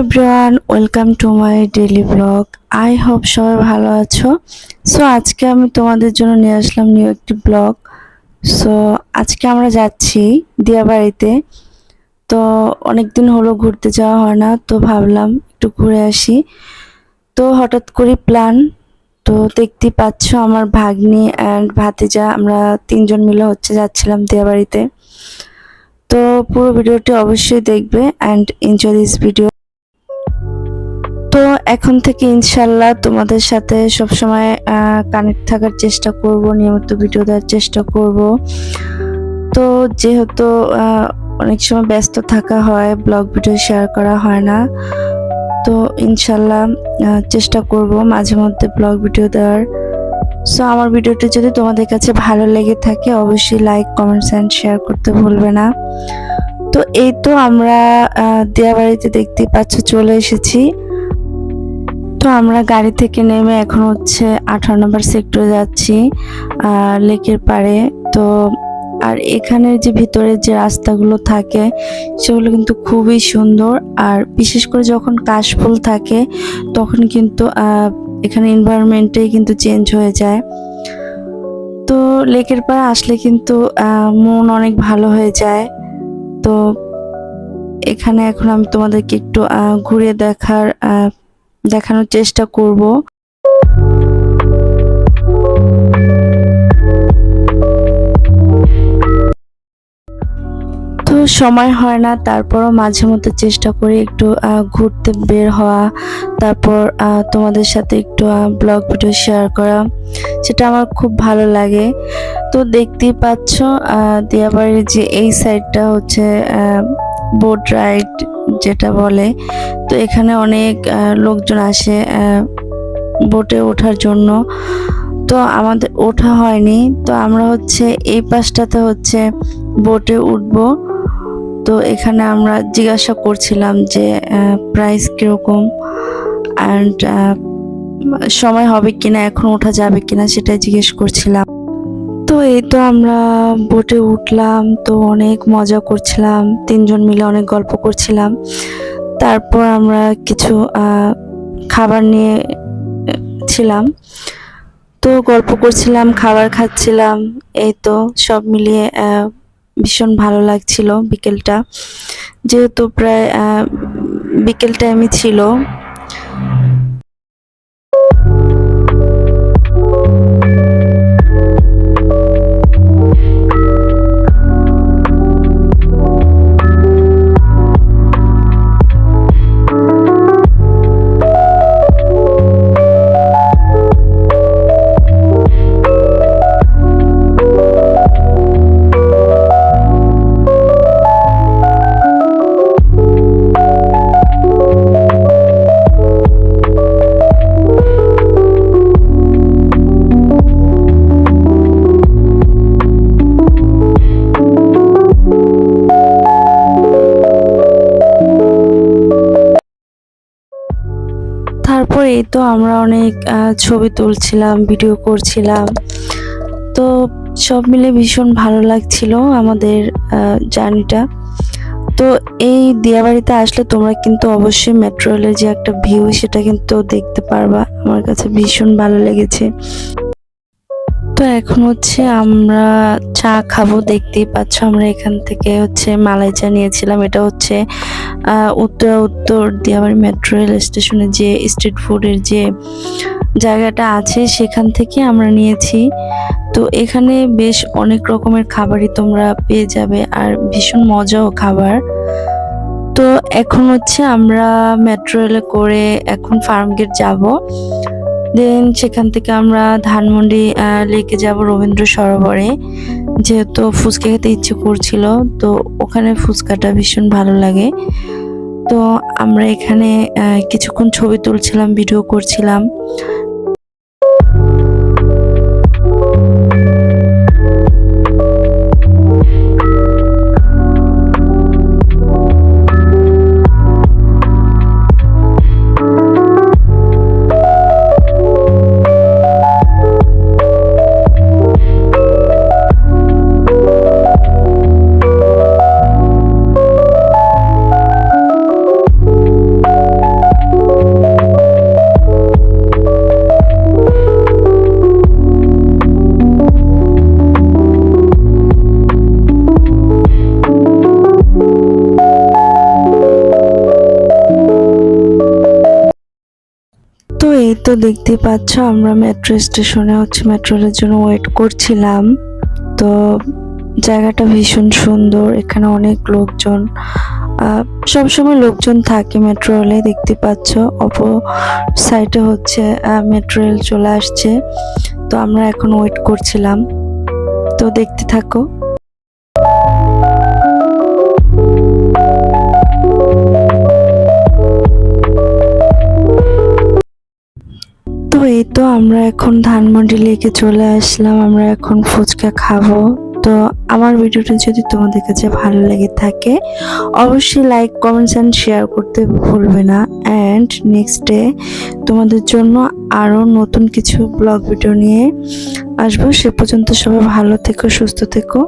Everyone welcome to my daily vlog I hope সবাই ভালো আছো। সো আজকে আমি তোমাদের জন্য নিয়ে আসলাম নিউ একটি ব্লগ সো আজকে আমরা যাচ্ছি দিয়াবাড়িতে। তো অনেক দিন হলো ঘুরতে যাওয়া হয় না, তো ভাবলাম একটু ঘুরে আসি। তো, হঠাৎ করে প্ল্যান তো, দেখতেই পাচ্ছ আমার ভাগ্নি অ্যান্ড ভাতিজা, আমরা তিনজন মিলে হচ্ছে যাচ্ছিলাম দিয়াবাড়িতে। তো, পুরো ভিডিওটি অবশ্যই দেখবে অ্যান্ড এনজয় দিস ভিডিও তো এখন থেকে ইনশাল্লাহ তোমাদের সাথে সবসময় কানেক্ট থাকার চেষ্টা করব, নিয়মিত ভিডিও দেওয়ার চেষ্টা করব। তো যেহেতু অনেক সময় ব্যস্ত থাকা হয় ব্লগ ভিডিও শেয়ার করা হয় না, তো ইনশাল্লাহ চেষ্টা করব মাঝে মধ্যে ব্লগ ভিডিও দেওয়ার। সো আমার ভিডিওটি যদি তোমাদের কাছে ভালো লেগে থাকে, অবশ্যই লাইক কমেন্টস অ্যান্ড শেয়ার করতে ভুলবে না। তো এই তো আমরা দিয়াবাড়িতে দেখতেই পাচ্ছ, চলে এসেছি। তো আমরা গাড়ি থেকে নেমে এখন হচ্ছে আঠারো নম্বর সেক্টরে যাচ্ছি লেকের পাড়ে। তো, আর এখানের যে ভিতরে যে রাস্তাগুলো থাকে, সেগুলো কিন্তু খুবই সুন্দর। আর বিশেষ করে যখন কাশফুল থাকে, তখন কিন্তু এখানে এনভায়রনমেন্টেই কিন্তু চেঞ্জ হয়ে যায়। তো লেকের পাড়ে আসলে কিন্তু মন অনেক ভালো হয়ে যায়। তো, এখানে এখন আমি তোমাদেরকে একটু ঘুরে দেখার দেখানোর চেষ্টা করব। তো সময় হয় না, তারপরও মাঝে মধ্যে চেষ্টা করি একটু ঘুরতে বের হওয়া, তারপর তোমাদের সাথে একটু ব্লগ ভিডিও শেয়ার করা, সেটা আমার খুব ভালো লাগে। তো দেখতেই পাচ্ছ দিয়াবাড়ির যে এই সাইডটা হচ্ছে বোট রাইড যেটা বলে। তো এখানে অনেক লোকজন আসে বোটে ওঠার জন্য। তো আমাদের ওঠা হয়নি। তো আমরা হচ্ছে এই পাশটাতে হচ্ছে বোটে উঠব। তো এখানে আমরা জিজ্ঞাসা করছিলাম যে প্রাইস কীরকম? অ্যান্ড সময় হবে কিনা? এখন ওঠা যাবে কিনা? সেটাই জিজ্ঞেস করছিলাম। তো এই তো আমরা বোটে উঠলাম, তো অনেক মজা করছিলাম, তিনজন মিলে অনেক গল্প করছিলাম। তারপর আমরা কিছু খাবার নিয়ে ছিলাম। তো গল্প করছিলাম, খাবার খাচ্ছিলাম, এই তো সব মিলিয়ে ভীষণ ভালো লাগছিল বিকেলটা। যেহেতু প্রায় বিকেল টাইমই ছিল এই তো আমরা অনেক ছবি তুলছিলাম ভিডিও করছিলাম। তো সব মিলে ভীষণ ভালো লাগছিল আমাদের জার্নিটা তো এই দিয়াবাড়িতে আসলে তোমরা কিন্তু অবশ্যই মেট্রো রেলের যে একটা ভিউ সেটা কিন্তু দেখতে পারবা। আমার কাছে ভীষণ ভালো লেগেছে। তো এখন হচ্ছে আমরা চা খাব, দেখতেই পাচ্ছ আমরা এখান থেকে হচ্ছে মালাই চা নিয়েছিলাম। এটা হচ্ছে উত্তরা উত্তর দিয়াবাড়ি মেট্রো রেল স্টেশনে যে স্ট্রিট ফুডের যে জায়গাটা আছে, সেখান থেকে আমরা নিয়েছি। তো এখানে বেশ অনেক রকমের খাবারই তোমরা পেয়ে যাবে আর ভীষণ মজাও খাবার। তো এখন হচ্ছে আমরা মেট্রো রেলে করে এখন ফার্ম গেট যাব। দেন সেখান থেকে আমরা ধানমন্ডি লেকে যাব রবীন্দ্র সরোবরে। যেহেতু ফুচকা খেতে ইচ্ছে করছিল, তো ওখানে ফুচকাটা ভীষণ ভালো লাগে। তো আমরা এখানে কিছুক্ষণ ছবি তুলছিলাম, ভিডিও করছিলাম। এই তো দেখতে পাচ্ছ, আমরা মেট্রো স্টেশনে হচ্ছে মেট্রো রেলের জন্য ওয়েট করছিলাম। তো জায়গাটা ভীষণ সুন্দর, এখানে অনেক লোকজন সবসময় লোকজন থাকে মেট্রো রেলে দেখতে পাচ্ছ। অপো সাইডে হচ্ছে মেট্রো রেল চলে আসছে। তো আমরা এখন ওয়েট করছিলাম। তো দেখতে থাকো। এই তো আমরা এখন ধানমন্ডি লেকে চলে আসলাম, আমরা এখন ফুচকা খাব। তো আমার ভিডিওটা যদি তোমাদের কাছে ভালো লেগে থাকে, অবশ্যই লাইক কমেন্টস অ্যান্ড শেয়ার করতে ভুলবে না। অ্যান্ড নেক্সট ডে তোমাদের জন্য আরও নতুন কিছু ব্লগ ভিডিও নিয়ে আসব। সে পর্যন্ত সবাই ভালো থেকো, সুস্থ থেকো।